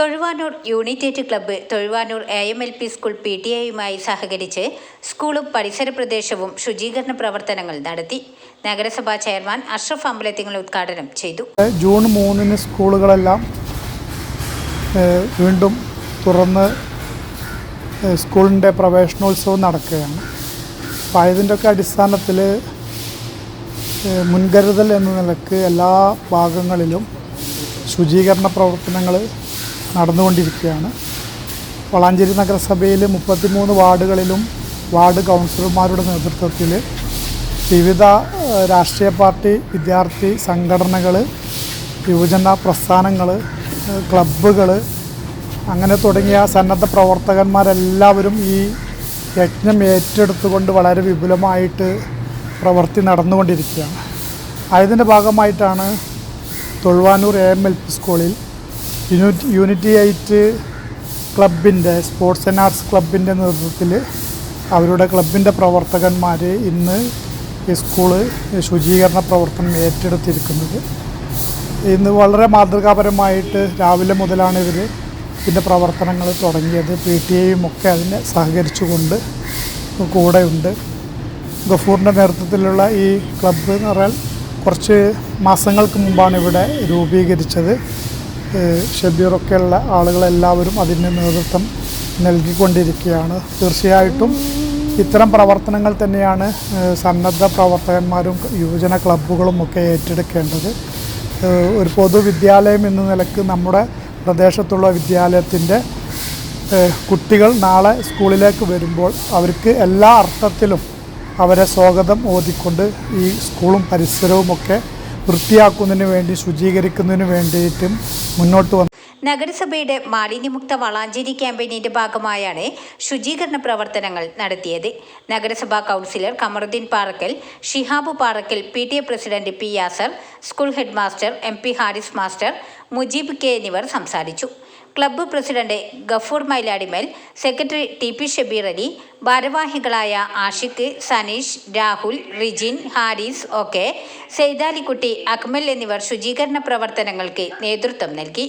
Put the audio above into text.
Thozhuvanoor unit eight club Thozhuvanoor A M L P school P T എയുമായി സഹകരിച്ച് സ്കൂളും പരിസര പ്രദേശവും ശുചീകരണ പ്രവർത്തനങ്ങൾ നടത്തി. നഗരസഭാ ചെയർമാൻ അഷ്റഫ് അമ്പലത്തിങ്ങൾ ഉദ്ഘാടനം ചെയ്തു. ജൂൺ മൂന്നിന് സ്കൂളുകളെല്ലാം വീണ്ടും തുറന്ന് സ്കൂളിന്റെ പ്രവേശനോത്സവം നടക്കുകയാണ്. അപ്പോൾ അതിന്റെയൊക്കെ അടിസ്ഥാനത്തിൽ മുൻകരുതൽ എന്ന നിലയ്ക്ക് എല്ലാ ഭാഗങ്ങളിലും ശുചീകരണ പ്രവർത്തനങ്ങൾ നടന്നുകൊണ്ടിരിക്കുകയാണ്. വളാഞ്ചേരി നഗരസഭയിൽ മുപ്പത്തിമൂന്ന് വാർഡുകളിലും വാർഡ് കൗൺസിലർമാരുടെ നേതൃത്വത്തിൽ വിവിധ രാഷ്ട്രീയ പാർട്ടി വിദ്യാർത്ഥി സംഘടനകൾ യുവജന പ്രസ്ഥാനങ്ങൾ ക്ലബ്ബുകൾ അങ്ങനെ തുടങ്ങിയ സന്നദ്ധ പ്രവർത്തകന്മാരെല്ലാവരും ഈ യജ്ഞം ഏറ്റെടുത്തുകൊണ്ട് വളരെ വിപുലമായിട്ട് പ്രവൃത്തി നടന്നുകൊണ്ടിരിക്കുകയാണ്. അതിന്റെ ഭാഗമായിട്ടാണ് Thozhuvanoor A M L P സ്കൂളിൽ യൂണിറ്റ് യൂണിറ്റി എയ്റ്റ് ക്ലബിന്റെ സ്പോർട്സ് ആൻഡ് ആർട്സ് ക്ലബിന്റെ നേതൃത്വത്തിൽ അവരുടെ ക്ലബിന്റെ പ്രവർത്തകന്മാർ ഇന്ന് ഈ സ്കൂൾ ശുചീകരണ പ്രവർത്തനം ഏറ്റെടുത്തിരിക്കുന്നത്. ഇന്ന് വളരെ മാതൃകാപരമായിട്ട് രാവിലെ മുതലാണ് ഇവർ ഇതിന്റെ പ്രവർത്തനങ്ങൾ തുടങ്ങിയത്. പി ടി എയും ഒക്കെ അതിനെ സഹകരിച്ചുകൊണ്ട് കൂടെയുണ്ട്. ഗഫൂറിന്റെ നേതൃത്വത്തിലുള്ള ഈ ക്ലബ്ബ് എന്ന് പറയാൻ കുറച്ച് മാസങ്ങൾക്ക് മുമ്പാണ് ഇവിടെ രൂപീകരിച്ചത്. ഷബീറൊക്കെയുള്ള ആളുകളെല്ലാവരും അതിന് നേതൃത്വം നൽകിക്കൊണ്ടിരിക്കുകയാണ്. തീർച്ചയായിട്ടും ഇത്തരം പ്രവർത്തനങ്ങൾ തന്നെയാണ് സന്നദ്ധ പ്രവർത്തകന്മാരും യുവജന ക്ലബ്ബുകളും ഒക്കെ ഏറ്റെടുക്കേണ്ടത്. ഒരു പൊതുവിദ്യാലയം എന്ന നിലയ്ക്ക് നമ്മുടെ പ്രദേശത്തുള്ള വിദ്യാലയത്തിന്റെ കുട്ടികൾ നാളെ സ്കൂളിലേക്ക് വരുമ്പോൾ അവർക്ക് എല്ലാ അർത്ഥത്തിലും അവരെ സ്വാഗതം ഓതിക്കൊണ്ട് ഈ സ്കൂളും പരിസരവും ഒക്കെ വൃത്തിയാക്കുന്നതിന് വേണ്ടി ശുചീകരിക്കുന്നതിന് വേണ്ടിയിട്ടും മുന്നോട്ട് നഗരസഭയുടെ മാലിന്യമുക്ത വളാഞ്ചേരി ക്യാമ്പയിനിന്റെ ഭാഗമായാണ് ശുചീകരണ പ്രവർത്തനങ്ങൾ നടത്തിയത്. നഗരസഭാ councillor Kamaruddin Parakkal Shihab Parakkal P T A president P Yasar school head master M P Haris master Mujeeb K എന്നിവർ സംസാരിച്ചു. Club president Gafoor Mailadimel secretary T P Shabeer Ali ഭാരവാഹികളായ ആഷിഖ് സനീഷ് രാഹുൽ റിജിൻ ഹാരിസ് ഒക്കെ സെയ്താലിക്കുട്ടി അക്മൽ എന്നിവർ ശുചീകരണ പ്രവർത്തനങ്ങൾക്ക് നേതൃത്വം നൽകി.